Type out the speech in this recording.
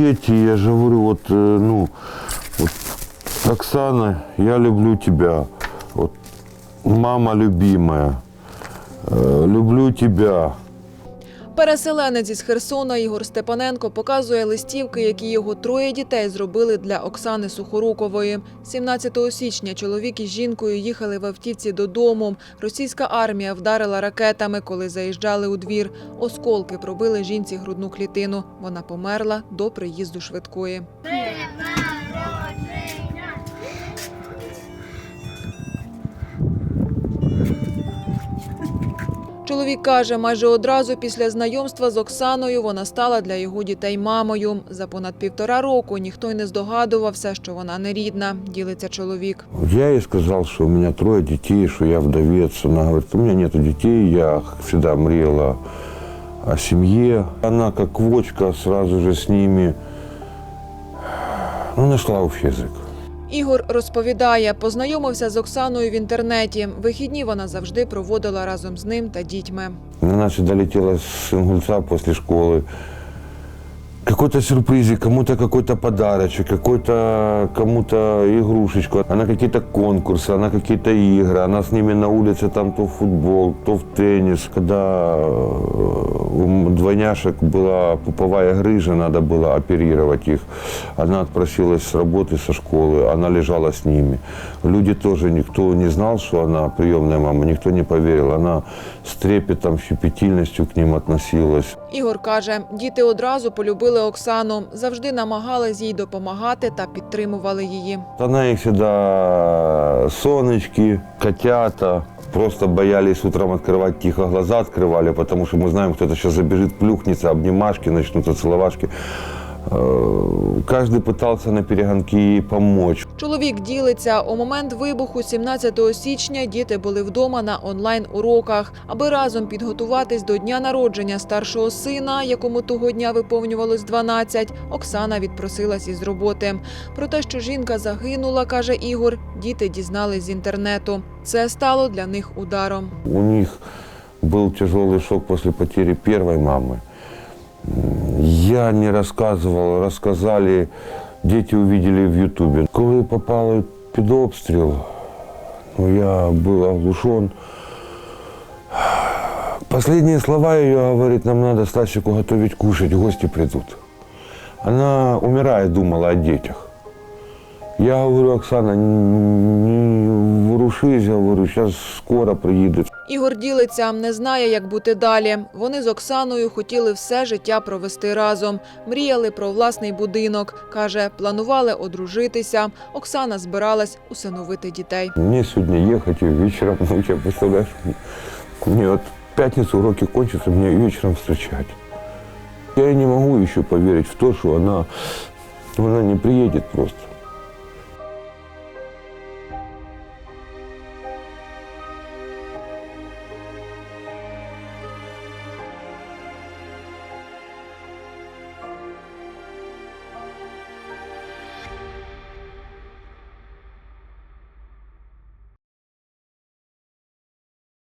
дети, я же говорю, вот, э, ну, вот, Оксана, я люблю тебя. Вот, мама любимая, э, люблю тебя. Переселенець із Херсона Ігор Степаненко показує листівки, які його троє дітей зробили для Оксани Сухорукової. 17 січня чоловік із жінкою їхали в автівці додому. Російська армія вдарила ракетами, коли заїжджали у двір. Осколки пробили жінці грудну клітину. Вона померла до приїзду швидкої. Чоловік каже, майже одразу після знайомства з Оксаною вона стала для його дітей мамою. За понад півтора року ніхто й не здогадувався, що вона не рідна, ділиться чоловік. Я ей сказал, что у меня трое детей, что я вдовец. Она говорит, у меня нету детей, я всегда мрела о семье. Она как вочка сразу же с ними ну, нашла общий язык. Ігор розповідає, познайомився з Оксаною в інтернеті. Вихідні вона завжди проводила разом з ним та дітьми. На наші долетіла з Ингульца після школы. Какой-то сюрпризик, кому-то какой-то подарочек, какой-то кому-то игрушечку. Она какие-то конкурсы, она какие-то игры. Она с ними на улице там то в футбол, то в теннис. Когда э, у двойняшек была пуповая грыжа, надо было оперировать их. Она отпросилась с работы, со школы, она лежала с ними. Люди тоже, никто не знал, что она приемная мама, никто не поверил. Она с трепетом, щепетильностью к ним относилась. Ігор каже, діти одразу полюбили Оксану, завжди намагались їй допомагати та підтримували її. Она их всегда сонечки, котята. Просто боялись утром открывать, тихо глаза открывали, потому что мы знаем, кто-то сейчас забежит, плюхнется, обнимашки, начнутся целовашки. Э, Каждый пытался на перегонки ей помочь. Чоловік ділиться, у момент вибуху 17 січня діти були вдома на онлайн-уроках. Аби разом підготуватись до дня народження старшого сина, якому того дня виповнювалось 12, Оксана відпросилась із роботи. Про те, що жінка загинула, каже Ігор, діти дізнались з інтернету. Це стало для них ударом. У них был тяжелый шок после потери первой мамы. Я не рассказывал, рассказали, дети увидели в Ютубе. Коли попали под обстрел, ну, я был оглушен. Последние слова ее говорит, нам надо Стасику готовить кушать, гости придут. Она, умирая, думала о детях. Я говорю, Оксана, не, не, говорю, сейчас скоро не, Ігор ділиться, не знає, як бути далі. Вони з Оксаною хотіли все життя провести разом. Мріяли про власний будинок. Каже, планували одружитися. Оксана збиралась усиновити дітей. Мне сегодня ехать и вечером, ну, я представляешь, мне вот в пятницу уроки кончатся, мне вечером встречать. Я не могу еще поверить в то, что она, она не приедет просто.